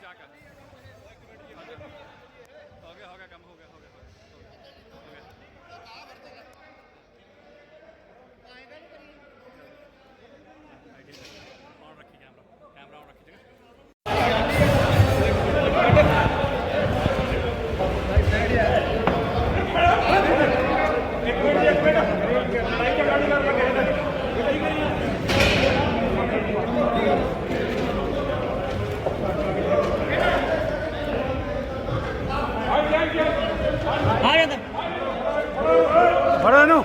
ਮਜ਼ਾਕ ਹੈ ਹੋ ਗਿਆ ਹੋ ਗਿਆ ਕੰਮ ਹੋ ਗਿਆ ਹੋ ਗਿਆ ਹੋ ਗਿਆ ਆਨ ਰੱਖੀ ਕੈਮਰਾ ਕੈਮਰਾ ਆਨ ਰੱਖੀ ਜਗਾ ਫੜੋ ਇਹਨੂੰ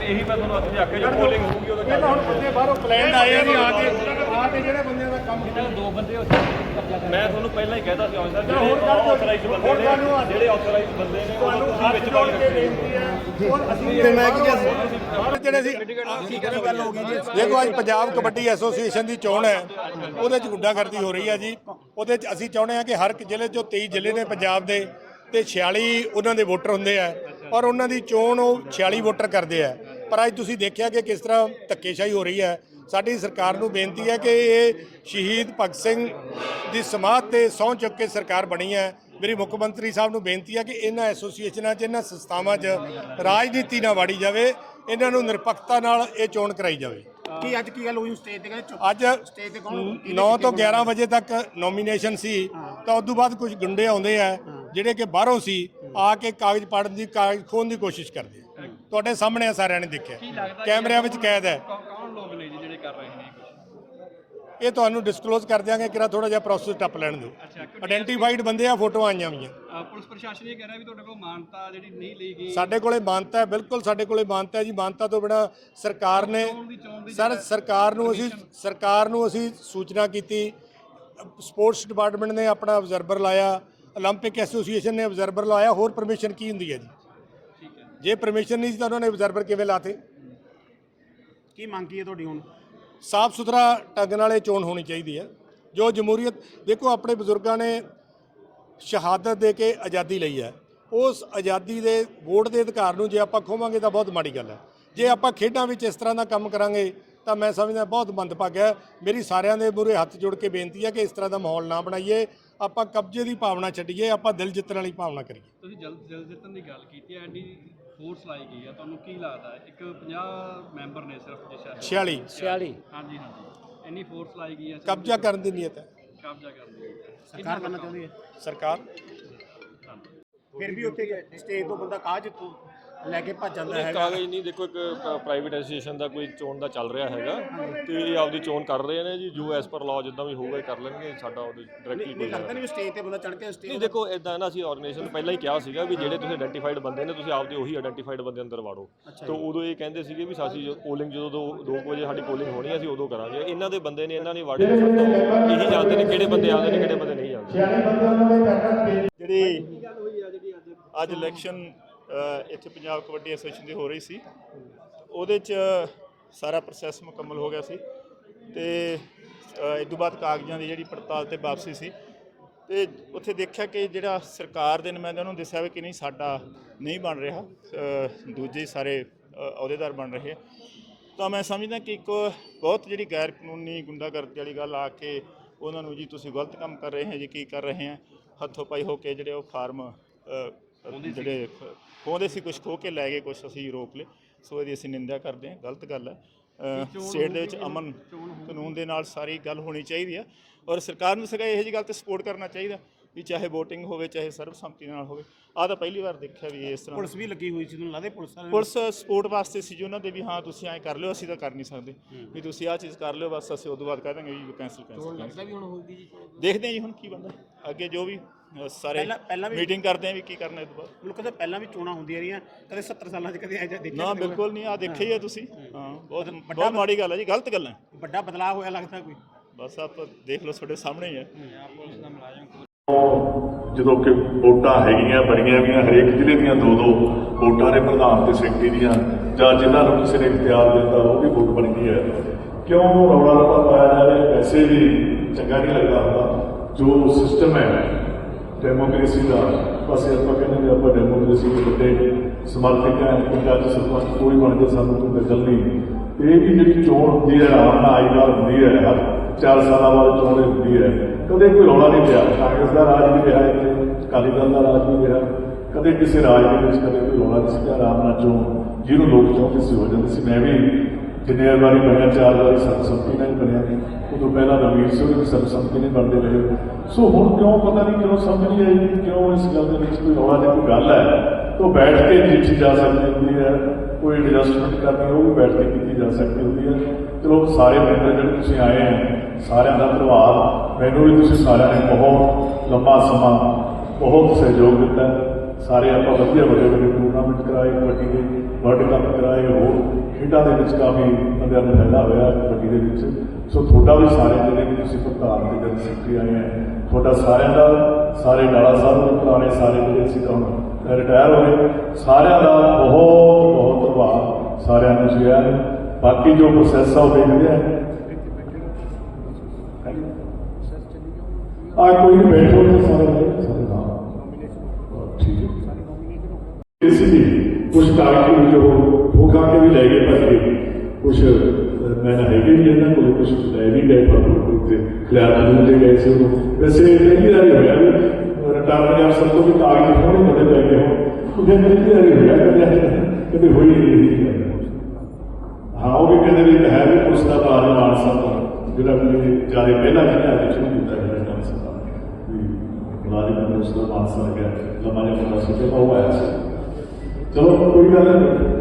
ਇਹੀ ਮੈਂ ਤੁਹਾਨੂੰ ਅੱਜ ਆਖਿਆ ਜੋ ਪੋਲਿੰਗ ਹੋਊਗੀ ਉਹਦਾ ਤਾਂ ਹੁਣ ਬੰਦੇ ਬਾਹਰੋਂ ਪਲਾਨ ਆਏ ਆ ਜੀ ਆ ਕੇ ਆ ਕੇ ਜਿਹੜੇ ਬੰਦਿਆਂ ਦਾ ਕੰਮ ਕੀਤਾ ਦੋ ਬੰਦੇ ਮੈਂ ਤੁਹਾਨੂੰ ਪਹਿਲਾਂ ਹੀ ਕਹਿਤਾ ਸੀ ਆਨਸਰ ਜਿਹੜੇ ਆਥੋਰਾਈਜ਼ ਬੰਦੇ ਨੇ ਜਿਹੜੇ ਆਥੋਰਾਈਜ਼ ਬੰਦੇ ਨੇ ਉਹਨਾਂ ਤੁਸੀਂ ਵਿੱਚ ਪਾਓ ਤੇ ਮੈਂ ਕੀ ਕਿਹਾ ਜਿਹੜੇ ਸੀ ਕੀ ਕਹਿੰਦੇ ਗੱਲ ਹੋ ਗਈ ਜੀ? ਦੇਖੋ ਅੱਜ ਪੰਜਾਬ ਕਬੱਡੀ ਐਸੋਸੀਏਸ਼ਨ ਦੀ ਚੋਣ ਹੈ। ਉਹਦੇ ਚ ਗੁੰਡਾਗਰਦੀ ਹੋ ਰਹੀ ਹੈ ਜੀ। ਉਹਦੇ ਚ ਅਸੀਂ ਚਾਹੁੰਦੇ ਹਾਂ ਕਿ ਹਰ ਇੱਕ ਜ਼ਿਲ੍ਹੇ ਚੋਂ 23 ਜ਼ਿਲ੍ਹੇ ਨੇ ਪੰਜਾਬ ਦੇ ਤੇ 46 ਉਹਨਾਂ ਦੇ ਵੋਟਰ ਹੁੰਦੇ ਆ। ਔਰ ਉਹਨਾਂ ਦੀ ਚੋਣ ਉਹ 46 ਵੋਟਰ ਕਰਦੇ ਆ। ਪਰ ਅੱਜ ਤੁਸੀਂ ਦੇਖਿਆ ਕਿ ਕਿਸ ਤਰ੍ਹਾਂ ਧੱਕੇਸ਼ਾਹੀ ਹੋ ਰਹੀ ਹੈ। ਸਾਡੀ ਸਰਕਾਰ ਨੂੰ ਬੇਨਤੀ ਹੈ ਕਿ ਇਹ ਸ਼ਹੀਦ ਭਗਤ ਸਿੰਘ ਦੀ ਸਮਾਧ ਤੇ ਸਹੁੰ ਚੁੱਕ ਕੇ ਸਰਕਾਰ ਬਣੀ ਹੈ। ਮੇਰੀ ਮੁੱਖ ਮੰਤਰੀ ਸਾਹਿਬ ਨੂੰ ਬੇਨਤੀ ਹੈ ਕਿ ਇਹਨਾਂ ਐਸੋਸੀਏਸ਼ਨਾਂ 'ਚ ਇਹਨਾਂ ਸੰਸਥਾਵਾਂ 'ਚ ਰਾਜਨੀਤੀ ਨਾ ਵਾੜੀ ਜਾਵੇ। ਇਹਨਾਂ ਨੂੰ ਨਿਰਪੱਖਤਾ ਨਾਲ ਇਹ ਚੋਣ ਕਰਾਈ ਜਾਵੇ। ਕੀ ਅੱਜ ਕੀ ਗੱਲ ਹੋਈ ਸਟੇਜ ਤੇ ਕਹਿੰਦੇ ਅੱਜ ਸਟੇਜ ਤੇ ਕੌਣ 9 ਤੋਂ 11 ਵਜੇ ਤੱਕ ਨੋਮੀਨੇਸ਼ਨ ਸੀ। ਤਾਂ ਉਸ ਤੋਂ ਬਾਅਦ ਕੁਝ ਗੁੰਡੇ ਆਉਂਦੇ ਆ ਜਿਹੜੇ ਕਿ ਬਾਹਰੋਂ ਸੀ ਆ ਕੇ ਕਾਗਜ਼ ਪਾੜਨ ਦੀ ਕਾਗਜ਼ ਖੋਹਣ ਦੀ ਕੋਸ਼ਿਸ਼ ਕਰਦੇ ਤੁਹਾਡੇ ਸਾਹਮਣੇ ਆ ਸਾਰਿਆਂ ਨੇ ਦੇਖਿਆ। ਕੈਮਰਿਆਂ ਵਿੱਚ ਕੈਦ ਹੈ ਕੌਣ ਲੋਕ ਨੇ ਜੀ ਜਿਹੜੇ ਕਰ ਰਹੇ ਨੇ ਕੁਝ ਇਹ ਤੁਹਾਨੂੰ ਡਿਸਕਲੋਜ਼ ਕਰ ਦਿਆਂਗੇ ਕਿਰਾ ਥੋੜਾ ਜਿਹਾ ਪ੍ਰੋਸੈਸ ਟੱਪ ਲੈਣ ਦਿਓ ਆਇਡੈਂਟੀਫਾਈਡ ਬੰਦੇ ਆ ਫੋਟੋਆਂ ਆਈਆਂ ਹੋਈਆਂ ਅ, ਪੁਲਿਸ ਪ੍ਰਸ਼ਾਸਨ ਇਹ ਕਹਿ ਰਿਹਾ ਵੀ ਤੁਹਾਡੇ ਕੋਲ ਮਾਨਤਾ ਜਿਹੜੀ ਨਹੀਂ ਲਈ ਗਈ ਸਾਡੇ ਕੋਲੇ ਮਾਨਤਾ ਹੈ ਬਿਲਕੁਲ ਸਾਡੇ ਕੋਲੇ ਮਾਨਤਾ ਹੈ ਜੀ ਮਾਨਤਾ ਤੋਂ ਬਿਨਾ ਸਰਕਾਰ ਨੇ ਸਰ ਸਰਕਾਰ ਨੂੰ ਅਸੀਂ ਸਰਕਾਰ ਨੂੰ ਅਸੀਂ ਸੂਚਨਾ ਕੀਤੀ ਸਪੋਰਟਸ ਡਿਪਾਰਟਮੈਂਟ ਨੇ ਆਪਣਾ ਆਬਜ਼ਰਵਰ ਲਾਇਆ 올림픽 ਐਸੋਸੀਏਸ਼ਨ ਨੇ ਆਬਜ਼ਰਵਰ ਲਾਇਆ ਹੋਰ ਪਰਮਿਸ਼ਨ ਕੀ ਹੁੰਦੀ ਹੈ ਜੀ ਜੇ ਪਰਮਿਸ਼ਨ ਨਹੀਂ ਸੀ ਤਾਂ ਉਹਨਾਂ ਨੇ ਆਬਜ਼ਰਵਰ ਕਿਵੇਂ ਲਾਤੇ ਕੀ ਮੰਗ ਕੀ ਹੈ ਤੁਹਾਡੀ ਹੁਣ ਸਾਫ਼ ਸੁਥਰਾ ਢੰਗ ਨਾਲ ਇਹ ਚੋਣ ਹੋਣੀ ਚਾਹੀਦੀ ਹੈ। ਜੋ ਜਮਹੂਰੀਅਤ, ਦੇਖੋ ਆਪਣੇ ਬਜ਼ੁਰਗਾਂ ਨੇ ਸ਼ਹਾਦਤ ਦੇ ਕੇ ਆਜ਼ਾਦੀ ਲਈ ਹੈ। ਉਸ ਆਜ਼ਾਦੀ ਦੇ ਵੋਟ ਦੇ ਅਧਿਕਾਰ ਨੂੰ ਜੇ ਆਪਾਂ ਖੋਵਾਂਗੇ ਤਾਂ ਬਹੁਤ ਮਾੜੀ ਗੱਲ ਹੈ। ਜੇ ਆਪਾਂ ਖੇਡਾਂ ਵਿੱਚ ਇਸ ਤਰ੍ਹਾਂ ਦਾ ਕੰਮ ਕਰਾਂਗੇ ਤਾਂ ਮੈਂ ਸਮਝਦਾ ਬਹੁਤ ਮੰਦਭਾਗਾ ਹੈ। ਮੇਰੀ ਸਾਰਿਆਂ ਦੇ ਮੂਹਰੇ ਹੱਥ ਜੋੜ ਕੇ ਬੇਨਤੀ ਹੈ ਕਿ ਇਸ ਤਰ੍ਹਾਂ ਦਾ ਮਾਹੌਲ ਨਾ ਬਣਾਈਏ। ਆਪਾਂ ਕਬਜ਼ੇ ਦੀ ਭਾਵਨਾ ਛੱਡੀਏ ਆਪਾਂ ਦਿਲ ਜਿੱਤਣ ਵਾਲੀ ਭਾਵਨਾ ਕਰੀਏ। ਤੁਸੀਂ ਜਲਦ ਜਲਦ ਜਿੱਤਣ ਦੀ ਗੱਲ ਕੀਤੀ ਹੈ ਐਡੀ ਫੋਰਸ ਲਾਈ ਗਈ ਹੈ ਤੁਹਾਨੂੰ ਕੀ ਲੱਗਦਾ ਹੈ? ਇੱਕ 50 ਮੈਂਬਰ ਨੇ ਸਿਰਫ ਜਿਸ ਸ਼ਹਿਰ 46 46 ਹਾਂਜੀ ਹਾਂਜੀ। ਇੰਨੀ ਫੋਰਸ ਲਾਈ ਗਈ ਹੈ ਕਬਜ਼ਾ ਕਰਨ ਦੀ ਨੀਅਤ ਹੈ। ਕਬਜ਼ਾ ਕਰਨ ਦੀ ਸਰਕਾਰ ਕਰਨਾ ਚਾਹੁੰਦੀ ਹੈ। ਸਰਕਾਰ। ਫਿਰ ਵੀ ਉੱਥੇ ਸਟੇਜ ਤੋਂ ਬੰਦਾ ਕਾਜ ਤੋਂ ਲੈ ਕੇ ਭੱਜ ਜਾਂਦਾ ਹੈ ਕਾਗਜ਼ ਨਹੀਂ ਦੇਖੋ ਇੱਕ ਪ੍ਰਾਈਵੇਟ ਐਸੋਸੀਏਸ਼ਨ ਦਾ ਕੋਈ ਚੋਣ ਦਾ ਚੱਲ ਰਿਹਾ ਹੈਗਾ। ਤੇ ਇਹ ਆਪਦੀ ਚੋਣ ਕਰ ਰਹੇ ਨੇ ਜੀ ਜੋ ਐਸ ਪਰ ਲਾਅ ਜਿੱਦਾਂ ਵੀ ਹੋਊਗਾ ਕਰ ਲੈਣਗੇ ਸਾਡਾ ਉਹਦੇ ਡਾਇਰੈਕਟਲੀ ਕੋਈ ਨਹੀਂ ਲੱਗਦਾ ਨਹੀਂ ਸਟੇਜ ਤੇ ਬੰਦਾ ਚੜ ਕੇ ਨਹੀਂ ਸਟੇਜ ਦੇਖੋ ਇਦਾਂ ਨਾ ਅਸੀਂ ਆਰਗੇਨਾਈਜੇਸ਼ਨ ਨੂੰ ਪਹਿਲਾਂ ਹੀ ਕਿਹਾ ਸੀਗਾ ਵੀ ਜਿਹੜੇ ਤੁਸੀਂ ਆਇਡੈਂਟੀਫਾਈਡ ਬੰਦੇ ਨੇ ਤੁਸੀਂ ਆਪਦੇ ਉਹੀ ਆਇਡੈਂਟੀਫਾਈਡ ਬੰਦੇ ਅੰਦਰ ਵਾੜੋ। ਤੇ ਉਦੋਂ ਇਹ ਕਹਿੰਦੇ ਸੀਗੇ ਵੀ ਸਾਸੀ ਪੋਲਿੰਗ ਜਦੋਂ 2 ਵਜੇ ਸਾਡੀ ਪੋਲਿੰਗ ਹੋਣੀ ਹੈ ਅਸੀਂ ਉਦੋਂ ਕਰਾਂਗੇ। ਇਹਨਾਂ ਦੇ ਬੰਦੇ ਨੇ ਇਹਨਾਂ ਨੇ ਵਾੜੇ ਇਹੀ ਜਾਣਦੇ ਨੇ ਕਿਹੜੇ ਬੰਦੇ ਆਉਂਦੇ ਨੇ ਕਿਹੜੇ ਬੰਦੇ ਨਹੀਂ ਆਉਂਦੇ। ਜਿਹੜੀ ਅੱਜ ਇਲੈਕਸ਼ਨ ਇੱਥੇ ਪੰਜਾਬ ਕਬੱਡੀ ਐਸੋਸੀਏਸ਼ਨ ਦੀ ਹੋ ਰਹੀ ਸੀ। ਉਹਦੇ ਚ ਸਾਰਾ ਪ੍ਰੋਸੈਸ ਮੁਕੰਮਲ ਹੋ ਗਿਆ ਸੀ ਤੇ ਅ, ਇਹ ਤੋਂ ਬਾਅਦ ਕਾਗਜ਼ਾਂ ਦੀ ਜਿਹੜੀ ਪੜਤਾਲ ਤੇ ਵਾਪਸੀ ਸੀ। ਤੇ ਉੱਥੇ ਦੇਖਿਆ ਕਿ ਜਿਹੜਾ ਸਰਕਾਰ ਦੇ ਨੁਮਾਇੰਦਿਆਂ ਨੂੰ ਦੱਸਿਆ ਵੀ ਕਿ ਨਹੀਂ ਸਾਡਾ ਨਹੀਂ ਬਣ ਰਿਹਾ ਦੂਜੇ ਸਾਰੇ ਅਹੁਦੇਦਾਰ ਬਣ ਰਹੇ ਆ। ਤਾਂ ਮੈਂ ਸਮਝਦਾ ਕਿ ਇੱਕ ਬਹੁਤ ਜਿਹੜੀ ਗੈਰ ਕਾਨੂੰਨੀ ਗੁੰਡਾਗਰਦੀ ਵਾਲੀ ਗੱਲ ਆ ਕੇ ਉਹਨਾਂ ਨੂੰ ਜੀ ਤੁਸੀਂ ਗਲਤ ਕੰਮ ਕਰ ਰਹੇ ਹੋ ਜੀ ਕੀ ਕਰ ਰਹੇ ਆ ਹੱਥੋਂ ਪਾਈ ਹੋ ਕੇ ਜਿਹੜੇ ਉਹ ਫਾਰਮ ਜਿਹੜੇ ਖੋਹਦੇ ਸੀ ਕੁਝ ਖੋ ਕੇ ਲੈ ਗਏ ਕੁਝ ਅਸੀਂ ਰੋਕ ਲਏ। ਸੋ ਇਹਦੀ ਅਸੀਂ ਨਿੰਦਿਆ ਕਰਦੇ ਹਾਂ ਗਲਤ ਗੱਲ ਹੈ। ਸਟੇਟ ਦੇ ਵਿੱਚ ਅਮਨ ਕਾਨੂੰਨ ਦੇ ਨਾਲ ਸਾਰੀ ਗੱਲ ਹੋਣੀ ਚਾਹੀਦੀ ਹੈ। ਔਰ ਸਰਕਾਰ ਨੂੰ ਸਗਾ ਇਹੋ ਜਿਹੀ ਗੱਲ ਤੇ ਸਪੋਰਟ ਕਰਨਾ ਚਾਹੀਦਾ ਵੀ ਚਾਹੇ VOTING ਹੋਵੇ ਚਾਹੇ ਸਰਬਸੰਮਤੀ ਨਾਲ ਹੋਵੇ। ਆਹ ਤਾਂ ਪਹਿਲੀ ਵਾਰ ਦੇਖਿਆ ਵੀ ਇਸ ਤਰ੍ਹਾਂ ਪੁਲਿਸ ਵੀ ਲੱਗੀ ਹੋਈ ਸੀ ਤੁਹਾਨੂੰ ਲੱਗਦਾ ਪੁਲਿਸ ਵਾਲਿਆਂ ਨੇ? ਪੁਲਿਸ ਸਪੋਰਟ ਵਾਸਤੇ ਸੀ ਜੀ ਉਹਨਾਂ ਦੇ ਵੀ ਹਾਂ ਤੁਸੀਂ ਐਂ ਕਰ ਲਿਓ ਅਸੀਂ ਤਾਂ ਕਰ ਨਹੀਂ ਸਕਦੇ। ਵੀ ਤੁਸੀਂ ਆਹ ਚੀਜ਼ ਕਰ ਲਿਓ ਬਸ ਅਸੀਂ ਉਦੋਂ ਬਾਅਦ ਕਹਿ ਦਾਂਗੇ ਵੀ ਕੈਂਸਲ ਕੈਂਸਲ ਲੱਗਦਾ ਵੀ ਹੁਣ ਹੋਊਗੀ ਜੀ ਦੇਖਦੇ ਹਾਂ ਜੀ ਹੁਣ ਕੀ ਬੰਦਾ ਅੱਗੇ ਜੋ ਵੀ ਅ, ਸਾਰੇ ਪਹਿਲਾਂ- ਪਹਿਲਾਂ ਵੀ- ਮੀਟਿੰਗ ਕਰਦੇ ਆ ਵੀ ਕੀ ਕਰਨਾ ਇਸ ਤੋਂ ਬਾਅਦ। ਮੁਲਕ ਦੇ ਪਹਿਲਾਂ ਵੀ ਚੋਣਾਂ ਹੁੰਦੀਆਂ ਰਹੀਆਂ ਕਦੇ 70 ਸਾਲਾਂ 'ਚ ਕਦੇ ਐਜਾ ਦੇਖਿਆ ਨਾ ਕਦੇ ਬਿਲਕੁਲ ਨਹੀਂ ਆ ਦੇਖਿਆ ਹੀ ਆ ਤੁਸੀਂ। ਹਾਂ ਬਹੁਤ ਬਹੁਤ ਮਾੜੀ ਗੱਲ ਹੈ ਜੀ ਗਲਤ ਗੱਲ ਹੈ ਵੱਡਾ ਬਦਲਾਅ ਹੋਇਆ ਲੱਗਦਾ ਕੋਈ। ਬਸ ਆਪ ਦੇਖ ਲਓ ਤੁਹਾਡੇ ਸਾਹਮਣੇ ਹੀ ਹੈ। ਜਦੋਂ ਕਿ ਵੋਟਾਂ ਹੈਗੀਆਂ ਬਣੀਆਂ ਵੀਆਂ ਹਰੇਕ ਜ਼ਿਲ੍ਹੇ ਦੀਆਂ ਦੋ ਦੋ ਵੋਟਾਂ ਨੇ ਪ੍ਰਧਾਨ ਤੇ ਸੈਕਟਰੀ ਦੀਆਂ ਜਾਂ ਜਿਨ੍ਹਾਂ ਨੂੰ ਕਿਸੇ ਨੇ ਇਖਤਿਆਰ ਦਿੱਤਾ ਉਹ ਵੀ ਵੋਟ ਬਣ ਗਈ ਹੈ। ਕਿਉਂ ਰੌਲਾ ਰੱਪਾ ਪਾਇਆ ਜਾ ਰਿਹਾ? ਵੈਸੇ ਵੀ ਚੰਗਾ ਨਹੀਂ ਲੱਗਦਾ ਹੁੰਦਾ ਜੋ ਸਿਸਟਮ ਹੈ। ਡੈਮੋਕ੍ਰੇਸੀ ਦਾ ਪਾਸੇ ਆਪਾਂ ਕਹਿੰਦੇ ਵੀ ਆਪਾਂ ਡੈਮੋਕ੍ਰੇਸੀ ਦੇ ਵੱਡੇ ਸਮਰਥਕ ਹਾਂ ਪੰਜਾਬ ਚ ਸਰਪੰਚ ਕੋਈ ਬਣ ਕੇ ਸਾਨੂੰ ਕੋਈ ਗੱਲ ਨਹੀਂ। ਇਹ ਵੀ ਜਿਹੜੀ ਚੋਣ ਹੁੰਦੀ ਹੈ ਆਰਾਮ ਨਾਲ ਆਈ ਵਾਰ ਹੁੰਦੀ ਹੈ, ਹਰ ਚਾਰ ਸਾਲਾਂ ਬਾਅਦ ਚੋਣ ਹੁੰਦੀ ਹੈ। ਕਦੇ ਕੋਈ ਰੌਲਾ ਨਹੀਂ ਪਿਆ। ਕਾਂਗਰਸ ਦਾ ਰਾਜ ਵੀ ਰਿਹਾ ਇੱਥੇ, ਅਕਾਲੀ ਦਲ ਦਾ ਰਾਜ ਵੀ ਰਿਹਾ। ਕਦੇ ਕਿਸੇ ਰਾਜ ਦੇ ਵਿੱਚ ਕਦੇ ਕੋਈ ਰੌਲਾ ਨਹੀਂ ਸੀ ਆਰਾਮ ਨਾਲ ਚੋਣ। ਜਿਹਨੂੰ ਲੋਕ ਚਾਹੁੰਦੇ ਸੀ, ਹੋ ਜਾਂਦੇ ਸੀ। ਮੈਂ ਵੀ ਜਿੰਨੇ ਵਾਰੀ ਬਣਿਆ ਚਾਰ ਵਾਰੀ ਸਰਬਸੰਮਤੀ ਨਾਲ ਹੀ ਬਣਿਆ ਉਦੋਂ ਪਹਿਲਾਂ ਨਵੀਰ ਸਿੰਘ ਵੀ ਸਰਬਸੰਮਤੀ ਨਹੀਂ ਬਣਦੇ ਰਹੇ ਸੋ ਹੁਣ ਕਿਉਂ ਪਤਾ ਨਹੀਂ ਕਿਉਂ ਸਮਝ ਨਹੀਂ ਆਈ ਕਿਉਂ ਇਸ ਗੱਲ ਦੇ ਵਿੱਚ ਕੋਈ ਰੌਲਾ ਦੀ ਕੋਈ ਗੱਲ ਹੈ। ਤਾਂ ਬੈਠ ਕੇ ਜਿੱਥੇ ਜਾ ਸਕਦੀ ਹੁੰਦੀ ਹੈ, ਕੋਈ ਐਡਜਸਟਮੈਂਟ ਕਰਨੀ ਉਹ ਵੀ ਬੈਠ ਕੇ ਕੀਤੀ ਜਾ ਸਕਦੀ ਹੁੰਦੀ ਹੈ। ਚਲੋ ਸਾਰੇ ਮੈਂਬਰ ਜਿਹੜੇ ਤੁਸੀਂ ਆਏ ਆ ਸਾਰਿਆਂ ਦਾ ਧੰਨਵਾਦ। ਮੈਨੂੰ ਵੀ ਤੁਸੀਂ ਸਾਰਿਆਂ ਨੇ ਬਹੁਤ ਲੰਮਾ ਸਮਾਂ, ਬਹੁਤ ਸਹਿਯੋਗ ਦਿੱਤਾ। ਸਾਰੇ ਆਪਾਂ ਵਧੀਆ ਵੱਡੇ ਵੱਡੇ ਟੂਰਨਾਮੈਂਟ ਕਰਾਏ ਕਬੱਡੀ ਦੇ ਵਰਲਡ ਕੱਪ ਕਰਾਏ ਹੋਰ ਖੇਡਾਂ ਦੇ ਵਿੱਚ ਕਾਫੀ ਬੰਦਿਆਂ ਨੂੰ ਫਾਇਦਾ ਹੋਇਆ ਕਬੱਡੀ ਦੇ ਵਿੱਚ। ਸੋ ਤੁਹਾਡਾ ਵੀ ਸਾਰੇ ਜਿਹੜੇ ਵੀ ਤੁਸੀਂ ਪ੍ਰਧਾਨ ਤੇ ਜਨ ਸੈਕਟਰੀ ਆਏ ਆ। ਤੁਹਾਡਾ ਸਾਰਿਆਂ ਦਾ ਸਾਰੇ ਡਾਲਾ ਸਾਹਿਬ ਦੇ ਪੁਰਾਣੇ ਸਾਰੇ ਜਿਹੜੇ ਅਸੀਂ ਤਾਂ ਹੁਣ ਰਿਟਾਇਰ ਹੋਏ ਸਾਰਿਆਂ ਦਾ ਬਹੁਤ ਬਹੁਤ ਧੰਨਵਾਦ। ਸਾਰਿਆਂ ਨੂੰ ਜੀ ਨੂੰ। ਬਾਕੀ ਜੋ ਪ੍ਰੋਸੈਸ ਆ ਉਹ ਦੇਖਦੇ ਆ ਆ ਕੋਈ ਨਹੀਂ ਬੈਠੋ ਸਾਰੇ ਸਾਰੇ ਨਾਲ ਹੈ ਇਸ ਦੀ ਕੁਝ ਕਾਗਜ਼ ਜੋ ਹੋਗਾ ਕੇ ਵੀ ਲੈ ਗਏ ਪਰ ਕੁਝ ਮੈਂ ਨਾ ਹੈਗੇ ਵੀ ਇਹਨਾਂ ਕੋਲ ਕੁਝ ਲੈ ਵੀ ਗਏ ਪਰ ਉਹ ਤੇ ਖਿਆਲ ਨੂੰ ਦੇ ਗਏ ਸੀ ਉਦੋਂ। ਵੈਸੇ ਪਹਿਲੀ ਵਾਰੀ ਹੋਇਆ ਵੀ ਰਿਟਾਇਰਮੈਂਟ ਅਫਸਰ ਤੋਂ ਵੀ ਕਾਗਜ਼ ਹੋਣੇ ਬੜੇ ਪੈ ਗਏ ਹੋ ਉਹਦੇ ਪਹਿਲੀ ਵਾਰੀ ਹੋਇਆ ਕਦੇ ਕਦੇ ਹੋਈ ਨਹੀਂ ਇਹ ਗੱਲ। ਹਾਂ ਉਹ ਵੀ ਕਹਿੰਦੇ ਵੀ ਇੱਕ ਹੈ ਵੀ ਪੁਲਿਸ ਦਾ ਬਾਜ ਮਾਨਸਾ ਦਾ ਜਿਹੜਾ ਵੀ ਜ਼ਿਆਦਾ ਪਹਿਲਾਂ ਜਿਹੜਾ ਅੱਜ ਸ਼ੁਰੂ ਕੀਤਾ ਹੈ ਮਾਨਸਾ ਦਾ ਵੀ ਮੁਲਾਜ਼ਮ